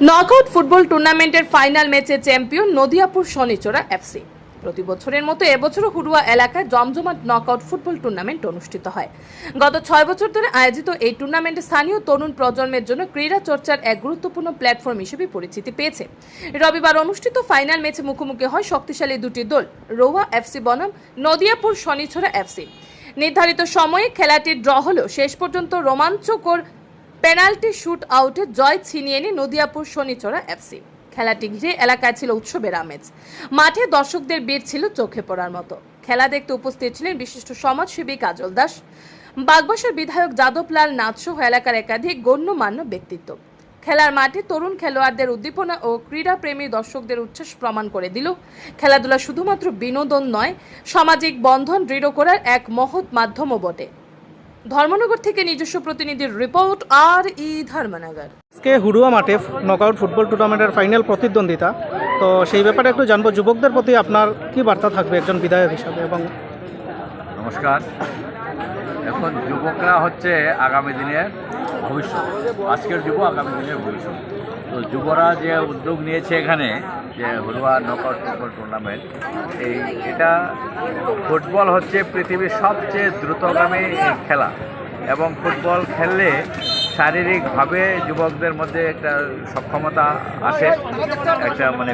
Knockout football টুর্নামেন্টের final ম্যাচে champion Nadiapur Shanichora FC. প্রতি বছরের মতো এবছরও হুড়ুয়া এলাকায় জমজমাট নকআউট ফুটবল টুর্নামেন্ট অনুষ্ঠিত হয়। গত ছয় বছর ধরে আয়োজিত এই টুর্নামেন্টে স্থানীয় তরুণ প্রজন্মের জন্য ক্রীড়া চর্চার এক গুরুত্বপূর্ণ প্ল্যাটফর্ম হিসেবে পরিচিতি পেয়েছে। রবিবার অনুষ্ঠিত ফাইনাল ম্যাচে মুখোমুখি হয় শক্তিশালী দুটি দল, রোয়া এফসি বনাম, নদিয়াপুর শনিছড়া এফসি। নির্ধারিত সময়ে খেলাটি ড্র হলেও শেষ পর্যন্ত রোমাঞ্চকর পেনাল্টি শুট আউটে জয় ছিনিয়ে এনে নদিয়াপুর শনিচড়া এফসি খেলাটি ঘিরে এলাকায় ছিল উৎসবের আমেজ। মাঠে দর্শকদের ভিড় ছিল চোখে পড়ার মতো। খেলা দেখতে উপস্থিত ছিলেন বিশিষ্ট সমাজসেবী কাজল দাস। বাগবাসার বিধায়ক যাদব যাদবলাল নাথ সহ এলাকার একাধিক গণ্যমান্য ব্যক্তিত্ব। খেলার মাঠে তরুণ খেলোয়াড়দের উদ্দীপনা ও ক্রীড়াপ্রেমী দর্শকদের উচ্ছ্বাস প্রমাণ করে দিল। খেলাধুলা শুধুমাত্র বিনোদন নয়, সামাজিক বন্ধন দৃঢ় করার এক মহৎ মাধ্যমও বটে। ধর্মনগর থেকে নিজস্ব প্রতিনিধির রিপোর্ট আর ই ধর্মনগর। আজকে হুড়ুয়া মাঠে নকআউট ফুটবল টুর্নামেন্টের ফাইনাল প্রতিদ্বন্দ্বিতা। তো সেই ব্যাপারে একটু জানব যুবকদের প্রতি আপনার কি বার্তা থাকবে একজন বিধায়ক হিসাবে এবং নমস্কার। এখন যুবকরা হচ্ছে আগামী দিনের ভবিষ্যৎ। আজকের যুব আগামী দিনের ভবিষ্যৎ। তো যুবরা যে উদ্যোগ নিয়েছে এখানে যে হলুয়া নকআউট ফুটবল টুর্নামেন্ট এই এটা ফুটবল হচ্ছে পৃথিবীর সবচেয়ে দ্রুতগামী খেলা। এবং ফুটবল খেললে শারীরিকভাবে যুবকদের মধ্যে একটা সক্ষমতা আসে। একটা মানে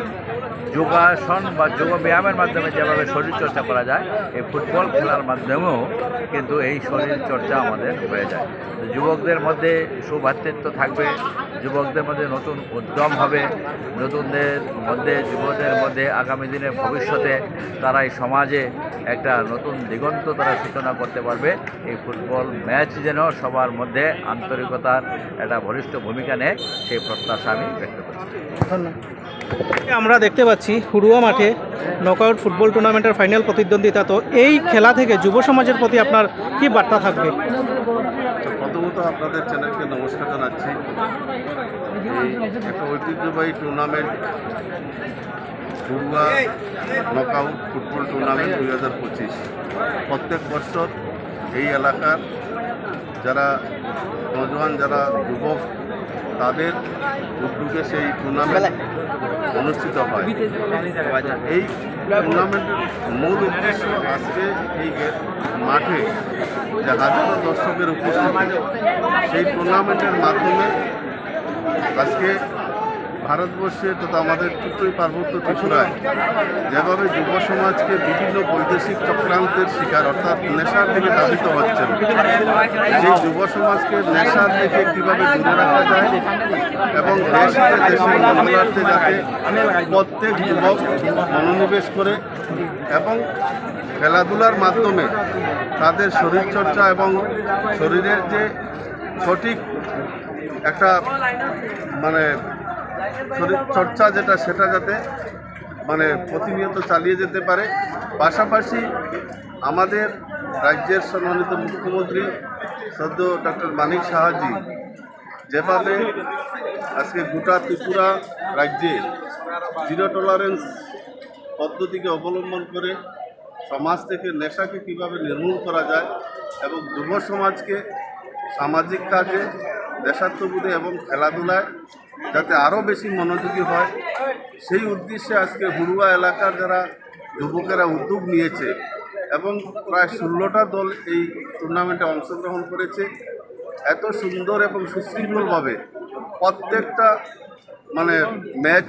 যোগাসন বা যোগ ব্যায়ামের মাধ্যমে যেভাবে শরীর চর্চা করা যায়, এই ফুটবল খেলার মাধ্যমেও কিন্তু এই শরীর চর্চা আমাদের হয়ে যায়। যুবকদের মধ্যে সৌভাতৃত্ব থাকবে যুবকদের মধ্যে নতুন উদ্যম হবে। নতুনদের মধ্যে, যুবকদের মধ্যে আগামী দিনের ভবিষ্যতে তারা এই সমাজে একটা নতুন দিগন্ত তারা সূচনা করতে পারবে। এই ফুটবল ম্যাচ যেন সবার মধ্যে আন্তরিকতার একটা বলিষ্ঠ ভূমিকা নেয়, সেই প্রত্যাশা আমি ব্যক্ত করছি। আমরা দেখতে পাচ্ছি হুড়ুয়া মাঠে নকআউট ফুটবল টুর্নামেন্টের ফাইনাল প্রতিদ্বন্দ্বিতা। তো এই খেলা থেকে যুব সমাজের প্রতি আপনার কি বার্তা থাকবে? প্রথমত আপনাদের চ্যানেলকে নমস্কার জানাচ্ছি। একটা ঐতিহ্যবাহী tournament Ghurua knockout football tournament দুই হাজার পঁচিশ। প্রত্যেক বছর এই এলাকার যারা নজওয়ান, যারা যুবক, তাদের উদ্যোগে সেই টুর্নামেন্ট অনুষ্ঠিত হয়। এই টুর্নামেন্টের মূল উদ্দেশ্য আজকে এই মাঠে যে হাজারো দর্শকের উপস্থিতি, সেই টুর্নামেন্টের মাধ্যমে আজকে ভারতবর্ষে তথা আমাদের ছোট্টই পার্বত্য ত্রিপুরায় যেভাবে যুব সমাজকে বিভিন্ন বৈদেশিক চক্রান্তের শিকার, অর্থাৎ নেশার দিকে ধাবিত হচ্ছেন, সেই যুব সমাজকে নেশার থেকে কীভাবে দূরে রাখা যায় এবং দেশকে দেশের মঙ্গলার্থে যাতে প্রত্যেক যুবক মনোনিবেশ করে এবং খেলাধুলার মাধ্যমে তাদের শরীরচর্চা এবং শরীরের যে সঠিক একটা মানে চর্চা যেটা, সেটা যাতে মানে প্রতিনিয়ত চালিয়ে যেতে পারে। পাশাপাশি আমাদের রাজ্যের সম্মানিত মুখ্যমন্ত্রী সদ্য ডক্টর মানিক সাহাজি, যেভাবে আজকে গোটা ত্রিপুরা রাজ্যে জিরো টলারেন্স পদ্ধতিকে অবলম্বন করে সমাজ থেকে নেশাকে কীভাবে নির্মূল করা যায় এবং যুব সমাজকে সামাজিক কাজে, দেশাত্মবোধে এবং খেলাধুলায় যাতে আরও বেশি মনোযোগী হয়। সেই উদ্দেশ্যে আজকে হুড়ুয়া এলাকার যারা যুবকেরা উদ্যোগ নিয়েছে এবং প্রায় ষোলোটা দল এই টুর্নামেন্টে অংশগ্রহণ করেছে, এত সুন্দর এবং সুশৃঙ্খলভাবে প্রত্যেকটা মানে ম্যাচ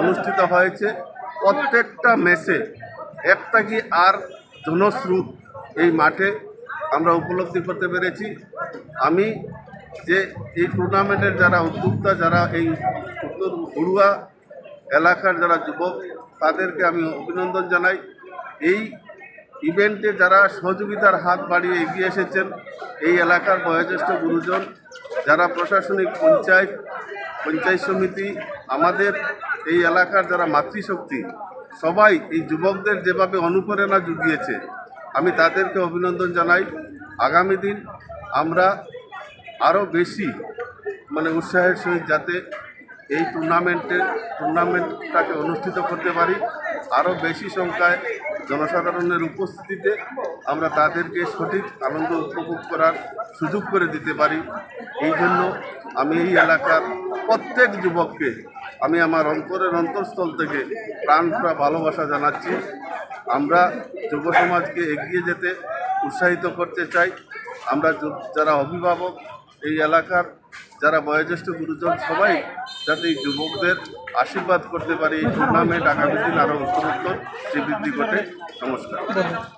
অনুষ্ঠিত হয়েছে। প্রত্যেকটা ম্যাচে একটা কি আর জনস্রোত এই মাঠে আমরা উপলব্ধি করতে পেরেছি। আমি যে এই টুর্নামেন্টের যারা উদ্যোক্তা, যারা এই উত্তর হুড়ুয়া এলাকার যারা যুবক, তাদেরকে আমি অভিনন্দন জানাই। এই ইভেন্টে যারা সহযোগিতার হাত বাড়িয়ে এগিয়ে এসেছেন, এই এলাকার বয়োজ্যেষ্ঠ গুরুজন, যারা প্রশাসনিক পঞ্চায়েত পঞ্চায়েত সমিতি, আমাদের এই এলাকার যারা মাতৃশক্তি, সবাই এই যুবকদের যেভাবে অনুপ্রেরণা জুগিয়েছে, আমি তাদেরকে অভিনন্দন জানাই। আগামী দিন আমরা আরও বেশি মানে উৎসাহের সহিত যাতে এই টুর্নামেন্টে টুর্নামেন্টটাকে অনুষ্ঠিত করতে পারি। আরও বেশি সংখ্যায় জনসাধারণের উপস্থিতিতে আমরা তাদেরকে সঠিক আনন্দ উপভোগ করার সুযোগ করে দিতে পারি। এই জন্য আমি এই এলাকার প্রত্যেক যুবককে, আমি আমার অন্তরের অন্তঃস্থল থেকে প্রাণপুরা ভালোবাসা জানাচ্ছি। আমরা যুব সমাজকে এগিয়ে যেতে উৎসাহিত করতে চাই। আমরা যারা অভিভাবক এই এলাকার যারা বয়োজ্যেষ্ঠ গুরুজন, সবাই যাতে এই যুবকদের আশীর্বাদ করতে পারে, এই টুর্নামেন্ট আগামী দিন আরও উত্তরোত্তর শ্রীবৃদ্ধি ঘটে। নমস্কার।